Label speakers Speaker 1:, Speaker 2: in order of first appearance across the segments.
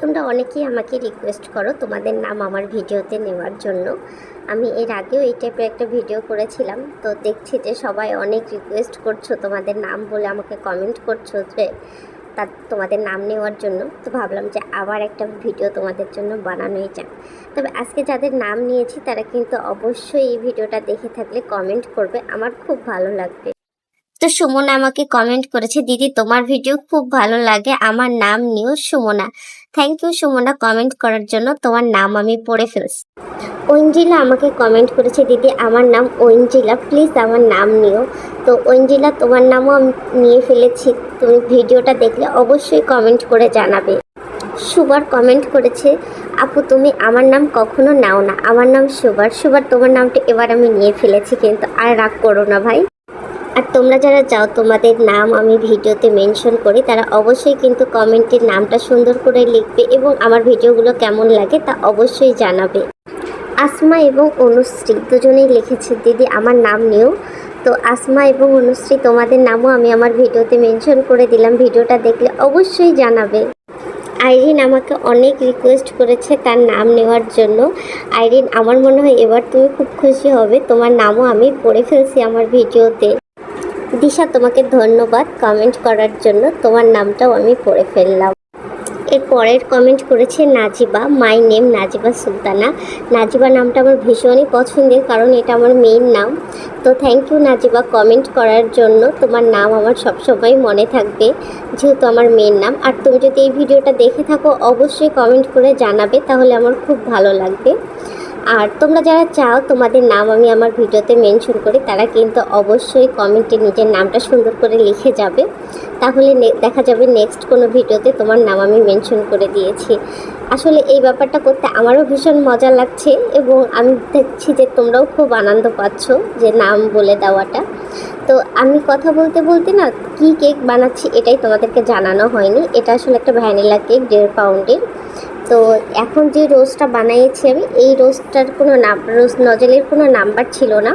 Speaker 1: তোমরা অনেকেই আমাকে রিকোয়েস্ট করো তোমাদের নাম আমার ভিডিওতে নেওয়ার জন্য। আমি এর আগেও এই টাইপের একটা ভিডিও করেছিলাম। তো দেখছি যে সবাই অনেক রিকোয়েস্ট করছ তোমাদের নাম বলে আমাকে কমেন্ট করছ যে তা তোমাদের নাম নেওয়ার জন্য। তো ভাবলাম যে আবার একটা ভিডিও তোমাদের জন্য বানানোই যাক। তবে আজকে যাদের নাম নিয়েছি তারা কিন্তু অবশ্যই এই ভিডিওটা দেখে থাকলে কমেন্ট করবে। আমার খুব ভালো লাগবে। তো সুমনা আমাকে কমেন্ট করেছে, দিদি, তোমার ভিডিও খুব ভালো লাগে। আমার নাম নিও Sumana. Thank you Sumana comment করার জন্য। তোমার নাম আমি পড়ে ফেলছি। ঐঞ্জিলা আমাকে কমেন্ট করেছে, দিদি, আমার নাম ঐঞ্জিলা প্লিজ আমার নাম নিও। তো ঐঞ্জিলা তোমার নামও আমি নিয়ে ফেলেছি। তুমি ভিডিওটা দেখলে অবশ্যই কমেন্ট করে জানাবে। সুবার কমেন্ট করেছে, আপু, তুমি আমার নাম কখনো নাও না। আমার নাম সুবার। সুবার, তোমার নামটা এবার আমি নিয়ে ফেলেছি কিন্তু আর রাগ করো না ভাই। আর তোমরা যারা চাও তোমাদের নাম আমি ভিডিওতে মেনশন করি, তারা অবশ্যই কিন্তু কমেন্টের নামটা সুন্দর করে লিখবে এবং আমার ভিডিওগুলো কেমন লাগে তা অবশ্যই জানাবে। আসমা এবং অনুশ্রী দুজনেই লিখেছে, দিদি, আমার নাম নিও তো আসমা এবং অনুশ্রী, তোমাদের নামও আমি আমার ভিডিওতে মেনশন করে দিলাম, ভিডিওটা দেখলে অবশ্যই জানাবে। আইরিন আমাকে অনেক রিকোয়েস্ট করেছে তার নাম নেওয়ার জন্য। আইরিন, আমার মনে হয় এবার তুমি খুব খুশি হবে, তোমার নামও আমি পড়ে ফেলছি আমার ভিডিওতে। দিশা, তোমাকে ধন্যবাদ কমেন্ট করার জন্য। তোমার নামটাও আমি পড়ে ফেললাম। এর পরের কমেন্ট করেছে নাজিবা মাই নেম নাজিবা সুলতানা। নাজিবা নামটা আমার ভীষণই পছন্দের, কারণ এটা আমার মেইন নাম। তো থ্যাংক ইউ নাজিবা কমেন্ট করার জন্য। তোমার নাম আমার সবসময় মনে থাকবে, যেহেতু আমার মেইন নাম। আর তুমি যদি এই ভিডিওটা দেখে থাকো, অবশ্যই কমেন্ট করে জানাবে, তাহলে আমার খুব ভালো লাগবে। আর তোমরা যারা চাও তোমাদের নাম আমি আমার ভিডিওতে মেনশন করি, তারা কিন্তু অবশ্যই কমেন্টে নিজের নামটা সুন্দর করে লিখে যাবে। তাহলে দেখা যাবে নেক্সট কোনো ভিডিওতে তোমার নাম আমি মেনশন করে দিয়েছি। আসলে এই ব্যাপারটা করতে আমারও ভীষণ মজা লাগছে এবং আমি দেখছি যে তোমরাও খুব আনন্দ পাচ্ছ যে নাম বলে দেওয়াটা। তো আমি কথা বলতে বলতে না, কি কেক বানাচ্ছি এটাই তোমাদেরকে জানানো হয়নি। এটা আসলে একটা ভ্যানিলা কেক দেড় পাউন্ডের তো এখন যে রোজটা বানিয়েছি আমি, এই রোজটার কোনো নাম, রোজ নজলের কোনো নাম্বার ছিল না।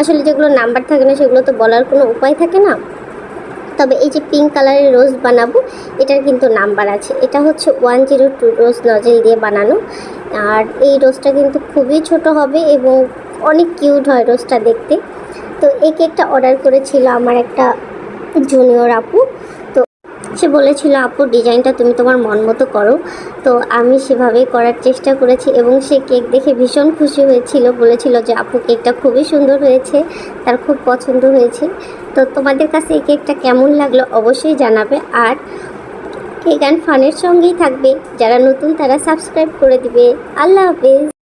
Speaker 1: আসলে যেগুলো নাম্বার থাকে না, সেগুলো তো বলার কোনো উপায় থাকে না। তবে এই যে পিঙ্ক কালারের রোজ বানাবো, এটার কিন্তু নাম্বার আছে। এটা হচ্ছে one zero two rose nozzle দিয়ে বানানো। আর এই রোজটা কিন্তু খুবই ছোট হবে এবং অনেক কিউট হয় রোজটা দেখতে। তো এই কেকটা অর্ডার করেছিল আমার একটা জুনিয়র আপু। সে বলেছিল, আপু, ডিজাইনটা তুমি তোমার মন মতো করো। তো আমি সেভাবেই করার চেষ্টা করেছি এবং সে কেক দেখে ভীষণ খুশি হয়েছিল, বলেছিল যে, আপু, কেকটা খুবই সুন্দর হয়েছে, তার খুব পছন্দ হয়েছে। তো তোমাদের কাছে এই কেকটা কেমন লাগল অবশ্যই জানাবে। আর কেক অ্যান্ড ফানের সঙ্গেই থাকবে। যারা নতুন, তারা সাবস্ক্রাইব করে দিবে। আল্লাহ হাফেজ।